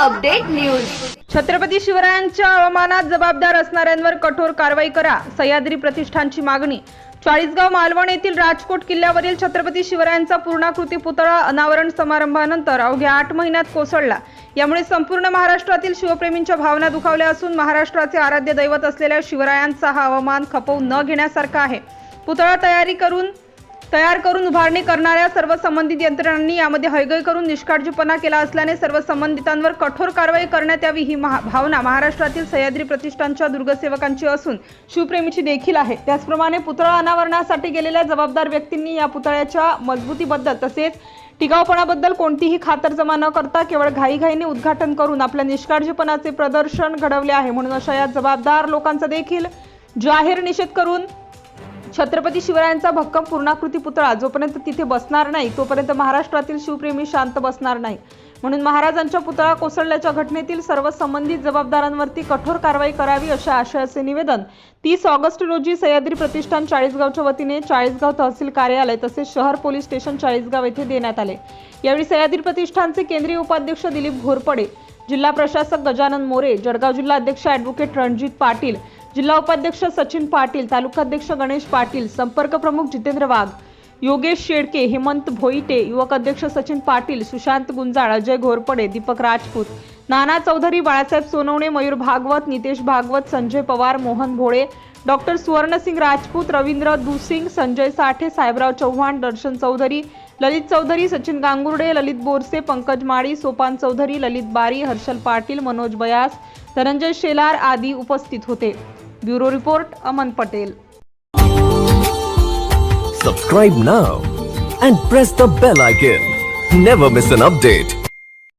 News. Chhatrapati शिवरायांच्या अवमानात जबाबदार असणाऱ्यांवर कठोर कारवाई करा सह्याद्री प्रतिष्ठानची मागणी. चाळीसगाव मालवण येथील राजकोट किल्ल्यावरील छत्रपती शिवरायांचा पूर्णाकृती पुतळा अनावरण समारंभानंतर अवघ्या आठ महिन्यात कोसळला. यामुळे संपूर्ण महाराष्ट्रातील शिवप्रेमींच्या भावना दुखावल्या असून महाराष्ट्राचे आराध्य दैवत असलेल्या शिवरायांचा हा अवमान खपवून न घेण्यासारखा आहे. पुतळा तयारी करून तयार करून उभारणी करणाऱ्या सर्व संबंधित यंत्रणांनी यामध्ये हयगय करून निष्काळजीपणा केला असल्याने सर्व संबंधितांवर कठोर कारवाई करण्यात यावी ही महा- भावना महाराष्ट्रातील सह्याद्री प्रतिष्ठानच्या दुर्गसेवकांची असून शिवप्रेमीची देखील आहे. त्याचप्रमाणे पुतळा अनावरणासाठी गेलेल्या जबाबदार व्यक्तींनी या पुतळ्याच्या मजबूतीबद्दल तसेच टिकाऊपणाबद्दल कोणतीही खातरजमा न करता केवळ घाईघाईने उद्घाटन करून आपल्या निष्काळजीपणाचे प्रदर्शन घडवले आहे. म्हणून अशा या जबाबदार लोकांचा देखील जाहीर निषेध करून छत्रपती शिवरायांचा भक्कम पूर्णाकृती पुतळा जोपर्यंत तिथे बसणार नाही तोपर्यंत महाराष्ट्रातील शिवप्रेमी शांत बसणार नाही. म्हणून महाराजांच्या पुतळा कोसळल्याच्या घटनेतील सर्व संबंधित जबाबदारांवरती कठोर कारवाई करावी अशा आशयाचे निवेदन तीस ऑगस्ट रोजी सह्याद्री प्रतिष्ठान चाळीसगावच्या वतीने चाळीसगाव तहसील कार्यालय तसेच शहर पोलीस स्टेशन चाळीसगाव येथे देण्यात आले. यावेळी सह्याद्री प्रतिष्ठानचे केंद्रीय उपाध्यक्ष दिलीप घोरपडे जिल्हा प्रशासक गजानन मोरे जळगाव जिल्हा अध्यक्ष ॲडव्होकेट रणजित पाटील जिल्हा उपाध्यक्ष सचिन पाटील तालुकाध्यक्ष गणेश पाटील संपर्क प्रमुख जितेंद्र वाघ योगेश शेडके हेमंत भोईटे युवक अध्यक्ष सचिन पाटील सुशांत गुंजाळ अजय घोरपडे दीपक राजपूत नाना चौधरी बाळासाहेब सोनवणे मयूर भागवत नितेश भागवत संजय पवार मोहन भोळे डॉक्टर सुवर्णसिंग राजपूत रवींद्र दुसिंग संजय साठे साहेबराव चव्हाण दर्शन चौधरी ललित चौधरी सचिन गांगुर्डे ललित बोरसे पंकज माळी सोपान चौधरी ललित बारी हर्षल पाटील मनोज बयास धनंजय शेलार आदी उपस्थित होते. Bureau report Aman Patel. Subscribe now and press the bell icon never miss an update